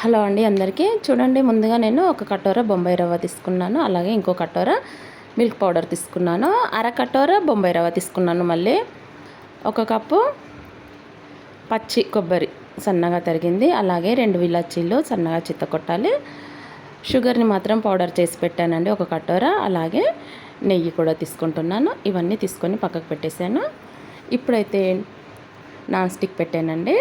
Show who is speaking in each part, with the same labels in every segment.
Speaker 1: Hello అండి అందరికీ. చూడండి ముందుగా నేను ఒక కటోర బొంబాయి రవ్వ తీసుకున్నాను. అలాగే ఇంకో కటోర మిల్క్ పౌడర్ తీసుకున్నాను. అర కటోర బొంబాయి రవ్వ తీసుకున్నాను మళ్ళీ. ఒక కప్పు పచ్చి కొబ్బరి సన్నగా తరిగింది. అలాగే రెండు విలాచీలు సన్నగా చిత్త కొట్టాలి. షుగర్ని మాత్రం పౌడర్ చేసి పెట్టానండి ఒక కటోర. అలాగే నెయ్యి కూడా తీసుకుంటున్నాను. ఇవన్నీ తీసుకొని పక్కకు పెట్టేశాను. ఇప్పుడైతే నాన్ స్టిక్ పెట్టానండి.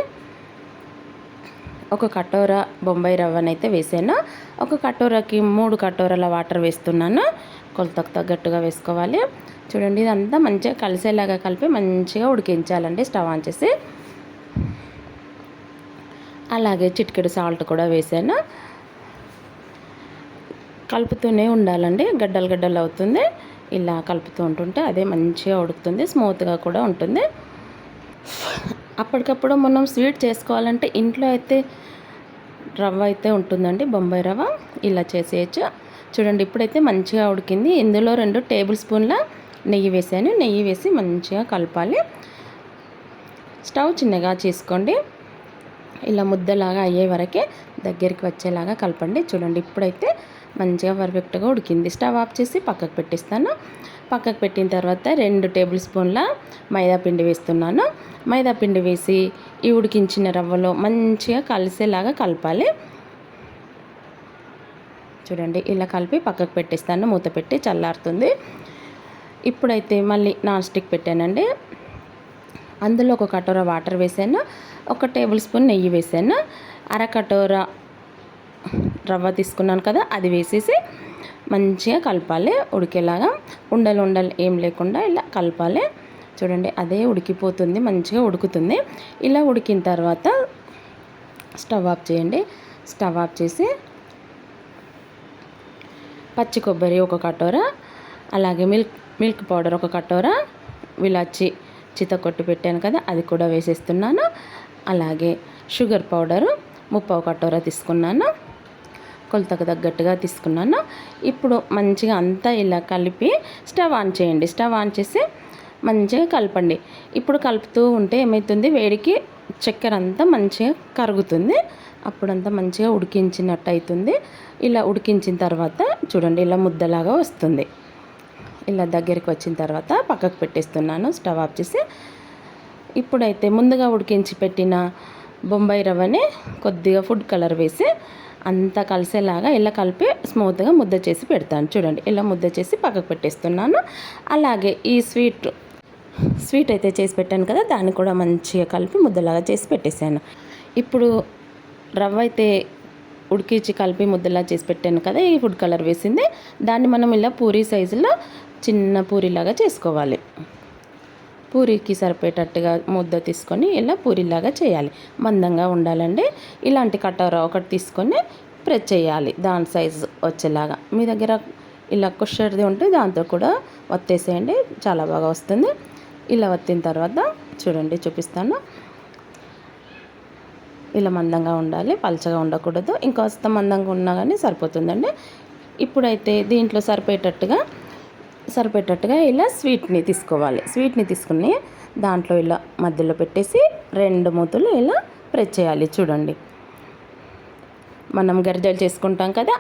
Speaker 1: ఒక కటోర బొంబాయి రవ్వనైతే వేసాను. ఒక కటోరకి మూడు కటోరల వాటర్ వేస్తున్నాను. కొలతకు తగ్గట్టుగా వేసుకోవాలి. చూడండి ఇదంతా మంచిగా కలిసేలాగా కలిపి మంచిగా ఉడికించాలండి స్టవ్ ఆన్ చేసి. అలాగే చిటికెడు సాల్ట్ కూడా వేసాను. కలుపుతూనే ఉండాలండి. గడ్డలు గడ్డలు అవుతుంది. ఇలా కలుపుతూ ఉంటుంటే అదే మంచిగా ఉడుకుతుంది. స్మూత్గా కూడా ఉంటుంది. అప్పటికప్పుడు మనం స్వీట్ చేసుకోవాలంటే ఇంట్లో అయితే రవ్వ అయితే ఉంటుందండి బొంబాయి రవ్వ. ఇలా చేసేయచ్చు. చూడండి ఇప్పుడైతే మంచిగా ఉడికింది. ఇందులో రెండు టేబుల్ స్పూన్ల నెయ్యి వేసాను. నెయ్యి వేసి మంచిగా కలపాలి. స్టవ్ చిన్నగా చేసుకోండి. ఇలా ముద్దలాగా అయ్యే వరకే దగ్గరికి వచ్చేలాగా కలపండి. చూడండి ఇప్పుడైతే మంచిగా పర్ఫెక్ట్గా ఉడికింది. స్టవ్ ఆఫ్ చేసి పక్కకు పెట్టిస్తాను. పక్కకు పెట్టిన తర్వాత రెండు టేబుల్ స్పూన్ల మైదాపిండి వేస్తున్నాను. మైదా పిండి వేసి ఈ ఉడికించిన రవ్వలో మంచిగా కలిసేలాగా కలపాలి. చూడండి ఇలా కలిపి పక్కకు పెట్టేస్తాను. మూత పెట్టి చల్లారుతుంది. ఇప్పుడైతే మళ్ళీ నాన్ స్టిక్ పెట్టానండి. అందులో ఒక కటోర వాటర్ వేసాను. ఒక టేబుల్ స్పూన్ నెయ్యి వేసాను. అర కటోర రవ్వ తీసుకున్నాను కదా అది వేసేసి మంచిగా కలపాలి. ఉడికేలాగా ఉండలు ఉండలు ఏం లేకుండా ఇలా కలపాలి. చూడండి అదే ఉడికిపోతుంది మంచిగా ఉడుకుతుంది. ఇలా ఉడికిన తర్వాత స్టవ్ ఆఫ్ చేయండి. స్టవ్ ఆఫ్ చేసి పచ్చి కొబ్బరి ఒక కటోర అలాగే మిల్క్ మిల్క్ పౌడర్ ఒక కటోర విలాచి కొట్టి పెట్టాను కదా అది కూడా వేసేస్తున్నాను. అలాగే షుగర్ పౌడరు ముప్పావు కటోర తీసుకున్నాను. కొలతకు తగ్గట్టుగా తీసుకున్నాను. ఇప్పుడు మంచిగా అంతా ఇలా కలిపి స్టవ్ ఆన్ చేయండి. స్టవ్ ఆన్ చేసి మంచిగా కలపండి. ఇప్పుడు కలుపుతూ ఉంటే ఏమవుతుంది వేడికి చక్కెర అంతా మంచిగా కరుగుతుంది. అప్పుడంతా మంచిగా ఉడికించినట్టు అవుతుంది ఇలా ఉడికించిన తర్వాత చూడండి ఇలా ముద్దలాగా వస్తుంది. ఇలా దగ్గరికి వచ్చిన తర్వాత పక్కకు పెట్టేస్తున్నాను. స్టవ్ ఆఫ్ చేసి ఇప్పుడైతే ముందుగా ఉడికించి పెట్టిన బొంబాయి రవ్వని కొద్దిగా ఫుడ్ కలర్ వేసి అంతా కలిసేలాగా ఇలా కలిపి స్మూత్గా ముద్ద చేసి పెడతాను. చూడండి ఇలా ముద్ద చేసి పక్కకు పెట్టేస్తున్నాను. అలాగే ఈ స్వీట్ స్వీట్ అయితే చేసి పెట్టాను కదా దాన్ని కూడా మంచిగా కలిపి ముద్దలాగా చేసి పెట్టేశాను. ఇప్పుడు రవ్వ అయితే ఉడికించి కలిపి ముద్దలా చేసి పెట్టాను కదా ఈ ఫుడ్ కలర్ వేసింది. దాన్ని మనం ఇలా పూరీ సైజులో చిన్న పూరిలాగా చేసుకోవాలి. పూరికి సరిపోయేటట్టుగా ముద్ద తీసుకొని ఇలా పూరిలాగా చేయాలి. మందంగా ఉండాలండి. ఇలాంటి కటోర ఒకటి తీసుకొని ప్రెస్ చేయాలి. దాని సైజు వచ్చేలాగా. మీ దగ్గర ఇలా కుషర్ది ఉంటే దాంతో కూడా వత్తేసేయండి. చాలా బాగా వస్తుంది. ఇలా వత్తిన తర్వాత చూడండి చూపిస్తాను. ఇలా మందంగా ఉండాలి. పలచగా ఉండకూడదు. ఇంకొస్త మందంగా ఉన్నా కానీ సరిపోతుందండి. ఇప్పుడైతే దీంట్లో సరిపోయేటట్టుగా సరిపెట్టట్టుగా ఇలా స్వీట్ని తీసుకోవాలి. స్వీట్ని తీసుకుని దాంట్లో ఇలా మధ్యలో పెట్టేసి రెండు మూతులు ఇలా ప్రెస్ చేయాలి. చూడండి. మనం గరిజలు చేసుకుంటాం కదా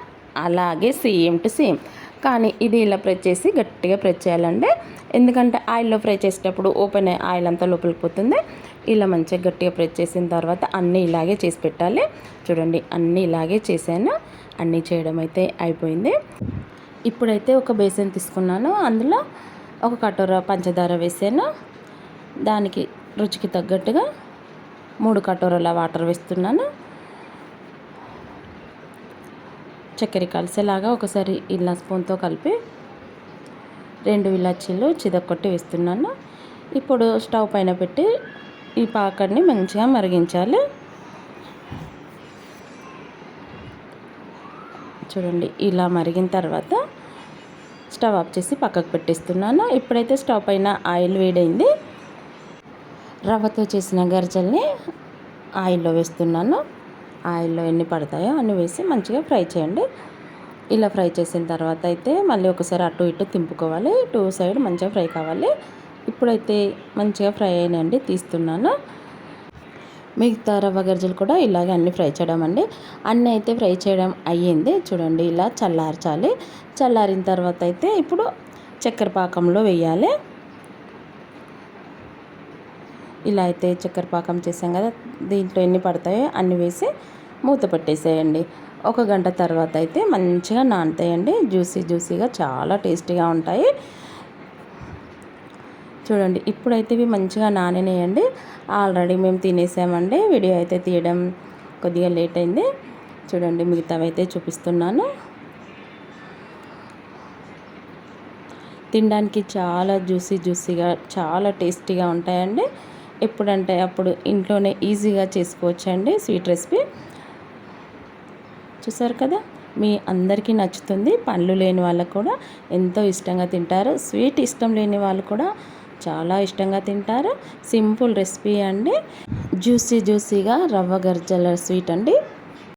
Speaker 1: అలాగే సేమ్ టు సేమ్. కానీ ఇది ఇలా ప్రెస్ చేసి గట్టిగా ప్రెస్ చేయాలండి. ఎందుకంటే ఆయిల్లో ఫ్రై చేసేటప్పుడు ఓపెన్ ఆయిల్ అంతా లోపలికి పోతుంది. ఇలా మంచిగా గట్టిగా ప్రెస్ చేసిన తర్వాత అన్నీ ఇలాగే చేసి పెట్టాలి. చూడండి అన్నీ ఇలాగే చేశాను. అన్నీ చేయడం అయితే అయిపోయింది. ఇప్పుడైతే ఒక బేసన్ తీసుకున్నాను. అందులో ఒక కటోర పంచదార వేసాను. దానికి రుచికి తగ్గట్టుగా మూడు కటోరల వాటర్ వేస్తున్నాను. చక్కెర కలిసేలాగా ఒకసారి ఇలా స్పూన్తో కలిపి రెండు ఇలాచీలు చిదక్కొట్టి వేస్తున్నాను. ఇప్పుడు స్టవ్ పైన పెట్టి ఈ పాకడ్ని మంచిగా మరిగించాలి. చూడండి ఇలా మరిగిన తర్వాత స్టవ్ ఆఫ్ చేసి పక్కకు పెట్టేస్తున్నాను. ఇప్పుడైతే స్టవ్ పైన ఆయిల్ వేడైంది. రవ్వతో చేసిన గరిజల్ని ఆయిల్లో వేస్తున్నాను. ఆయిల్లో ఎన్ని పడతాయో అన్ని వేసి మంచిగా ఫ్రై చేయండి. ఇలా ఫ్రై చేసిన తర్వాత అయితే మళ్ళీ ఒకసారి అటు ఇటు తింపుకోవాలి. టూ సైడ్ మంచిగా ఫ్రై కావాలి. ఇప్పుడైతే మంచిగా ఫ్రై అయినాయండి తీస్తున్నాను. మిగతా రవ్వ గర్జలు కూడా ఇలాగే అన్ని ఫ్రై చేయడం అండి అన్నీ అయితే ఫ్రై చేయడం అయ్యింది. చూడండి ఇలా చల్లార్చాలి. చల్లారిన తర్వాత అయితే ఇప్పుడు చక్కెర పాకంలో వేయాలి. ఇలా అయితే చక్కెర పాకం చేసాం కదా దీంట్లో ఎన్ని పడతాయో అన్ని వేసి మూత పెట్టేసేయండి. ఒక గంట తర్వాత అయితే మంచిగా నానతాయండి. జ్యూసీ జ్యూసీగా చాలా టేస్టీగా ఉంటాయి. చూడండి ఇప్పుడైతే ఇవి మంచిగా నానినాయండి. ఆల్రెడీ మేము తినేసామండి. వీడియో అయితే తీయడం కొద్దిగా లేట్ అయింది. చూడండి మిగతావి అయితే చూపిస్తున్నాను. తినడానికి చాలా జ్యూసీ జ్యూసీగా చాలా టేస్టీగా ఉంటాయండి. ఎప్పుడంటే అప్పుడు ఇంట్లోనే ఈజీగా చేసుకోవచ్చండి స్వీట్ రెసిపీ. చూసారు కదా మీ అందరికీ నచ్చుతుంది. పండ్లు లేని వాళ్ళకు కూడా ఎంతో ఇష్టంగా తింటారు. స్వీట్ ఇష్టం లేని వాళ్ళు కూడా చాలా ఇష్టంగా తింటారు. సింపుల్ రెసిపీ అండి. జ్యూసీ జ్యూసీగా రవ్వ గర్జల స్వీట్ అండి.